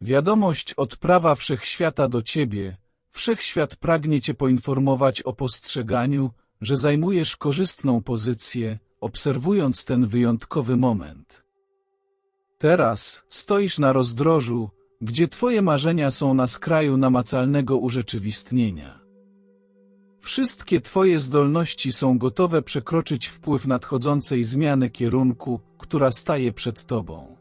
Wiadomość od prawa wszechświata do ciebie. Wszechświat pragnie cię poinformować o postrzeganiu, że zajmujesz korzystną pozycję, obserwując ten wyjątkowy moment. Teraz stoisz na rozdrożu, gdzie twoje marzenia są na skraju namacalnego urzeczywistnienia. Wszystkie twoje zdolności są gotowe przekroczyć wpływ nadchodzącej zmiany kierunku, która staje przed tobą.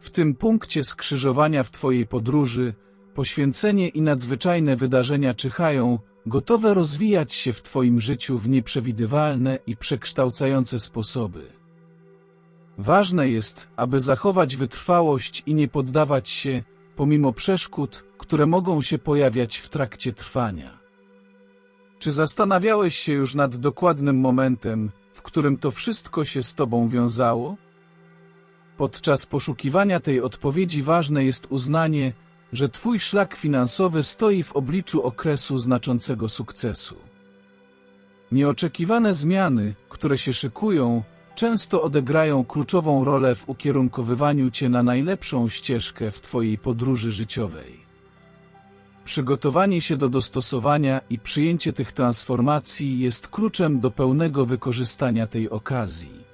W tym punkcie skrzyżowania w twojej podróży poświęcenie i nadzwyczajne wydarzenia czyhają, gotowe rozwijać się w twoim życiu w nieprzewidywalne i przekształcające sposoby. Ważne jest, aby zachować wytrwałość i nie poddawać się, pomimo przeszkód, które mogą się pojawiać w trakcie trwania. Czy zastanawiałeś się już nad dokładnym momentem, w którym to wszystko się z tobą wiązało? Podczas poszukiwania tej odpowiedzi ważne jest uznanie, że twój szlak finansowy stoi w obliczu okresu znaczącego sukcesu. Nieoczekiwane zmiany, które się szykują, często odegrają kluczową rolę w ukierunkowywaniu cię na najlepszą ścieżkę w twojej podróży życiowej. Przygotowanie się do dostosowania i przyjęcie tych transformacji jest kluczem do pełnego wykorzystania tej okazji.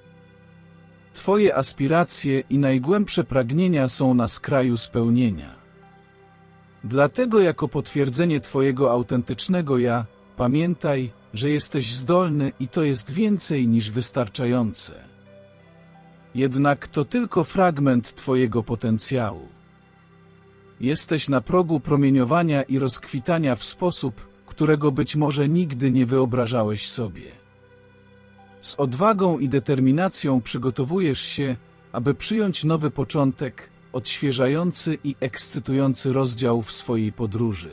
Twoje aspiracje i najgłębsze pragnienia są na skraju spełnienia. Dlatego jako potwierdzenie Twojego autentycznego ja, pamiętaj, że jesteś zdolny i to jest więcej niż wystarczające. Jednak to tylko fragment Twojego potencjału. Jesteś na progu promieniowania i rozkwitania w sposób, którego być może nigdy nie wyobrażałeś sobie. Z odwagą i determinacją przygotowujesz się, aby przyjąć nowy początek, odświeżający i ekscytujący rozdział w swojej podróży.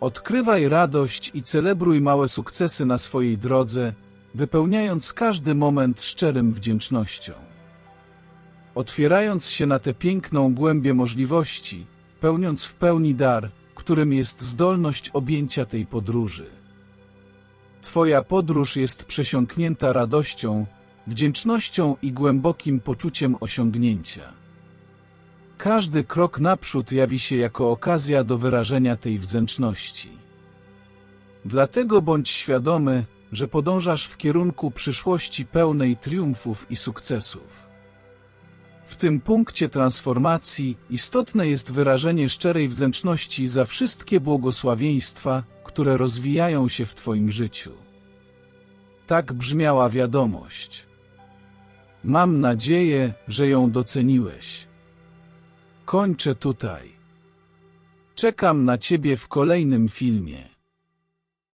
Odkrywaj radość i celebruj małe sukcesy na swojej drodze, wypełniając każdy moment szczerym wdzięcznością. Otwierając się na tę piękną głębię możliwości, pełniąc w pełni dar, którym jest zdolność objęcia tej podróży. Twoja podróż jest przesiąknięta radością, wdzięcznością i głębokim poczuciem osiągnięcia. Każdy krok naprzód jawi się jako okazja do wyrażenia tej wdzięczności. Dlatego bądź świadomy, że podążasz w kierunku przyszłości pełnej triumfów i sukcesów. Tym punkcie transformacji istotne jest wyrażenie szczerej wdzięczności za wszystkie błogosławieństwa, które rozwijają się w Twoim życiu. Tak brzmiała wiadomość. Mam nadzieję, że ją doceniłeś. Kończę tutaj. Czekam na Ciebie w kolejnym filmie.